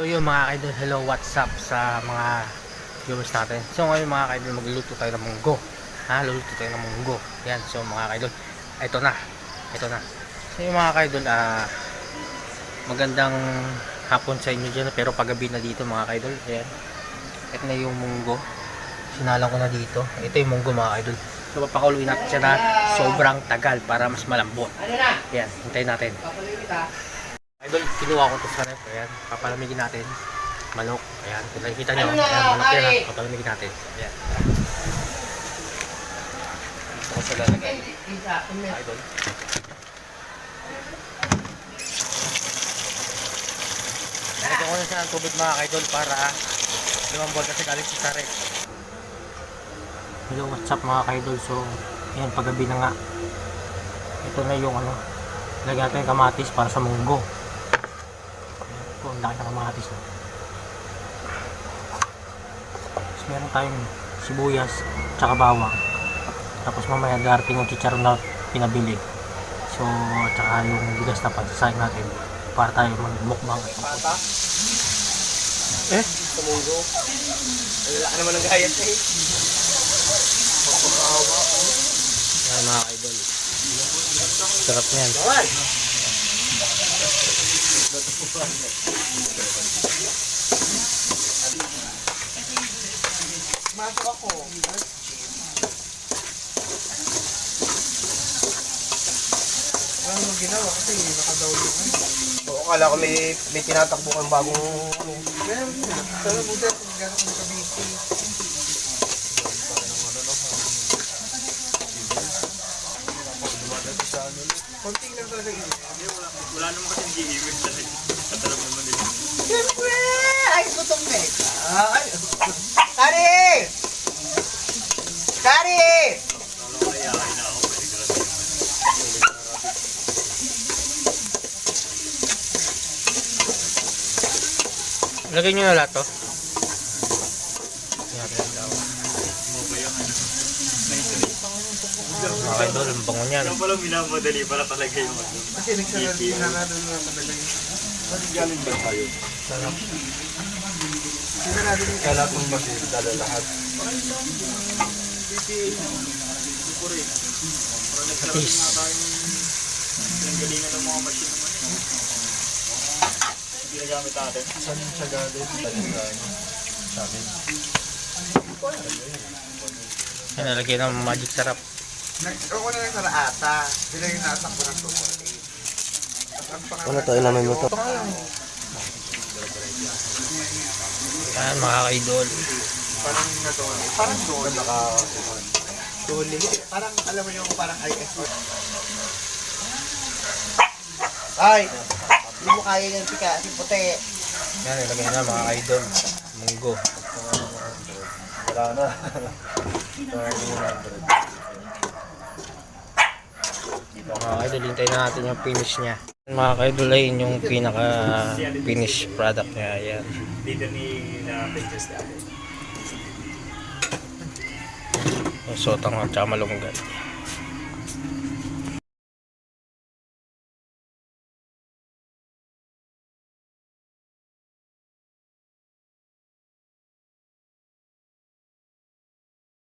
So yun mga kaidol, hello, what's up sa mga viewers natin. So ngayon mga kaidol, magluluto tayo ng munggo. Ha, luluto tayo ng munggo. Yan, so mga kaidol, ito na. Ito na. So yung mga kaidol, ah, magandang hapon sa inyo dyan, pero paggabi na dito mga kaidol. Ayan. Ito na yung munggo. Sinalang ko na dito. Ito yung munggo mga kaidol. So papakuluin natin siya na sobrang tagal para mas malambot. Yan, hintayin natin. Idol, kinuha ko to sa ref. Ayan, papalamigin natin. Manok. Ayan, kung nakikita nyo. Ayan, manok yan ha. Papalamigin natin. Ayan. Ito ko sa lalagay. Idol. Nilagyan ko na ng tubig mga idol para lumambol kasi galing sa ref. Hello, what's up mga idol? So, ayan, paggabi na nga. Ito na yung ano, lagyan natin kamatis para sa munggo. Ayan ang laki ng kamatis. No? Tapos meron tayong sibuyas, tsaka bawang. Tapos mamaya darating yung chicharon na pinabili. So, tsaka yung bigas na pagsasayang natin para tayo magmukbang. Eh? munggo. Wala ka naman ng gayat eh. Yan mga idol. Sarap niyan. Bawal! Masok ako. Ano mo ginawa kasi nakadownload ko. Oo, kala ko may, may tinatakbo kang bagong ano. Din. Sana buti ako gano'n kami busy. Konting lang talaga yun. Wala naman kasi hindi-iwis dahil katalab naman nila. Siyempre! Ay, gutom na eh. Ay! Kari! Kari! Kaya kain na ako, pwede ka lang. Lagay nyo na lahat to. Daw. Mga idol, ang bango niyan. Kaya pala minamadali para talaga yung ano. Kasi nagsasabi na na doon mga talaga yun. Saan galing ba tayo? Sino natin yung Kala kong kasi dala lahat. Patis. Ang galingan ng mga machine naman yun. Ginagamit natin. Saan siya galing? Sabi. Yan, nalagay ng magic sarap. Nag-o ko na lang sa laata. Sila yung natakbo ng chocolate. Ano to, ilamin mo to? Pangalan. Yan, mga idol. Parang na doon. Parang doon. Naka... Doli. Parang alam mo yung parang IS. Ay! Hindi mo kaya yan pika. Si puti. Yan, nilagay na mga idol. Munggo. Wala na. Mga idol, hintayin na natin yung finish niya. Mga idol, ayun yung pinaka finish product niya. Yan. Dito ni na Princess dati. Sotang at malunggan.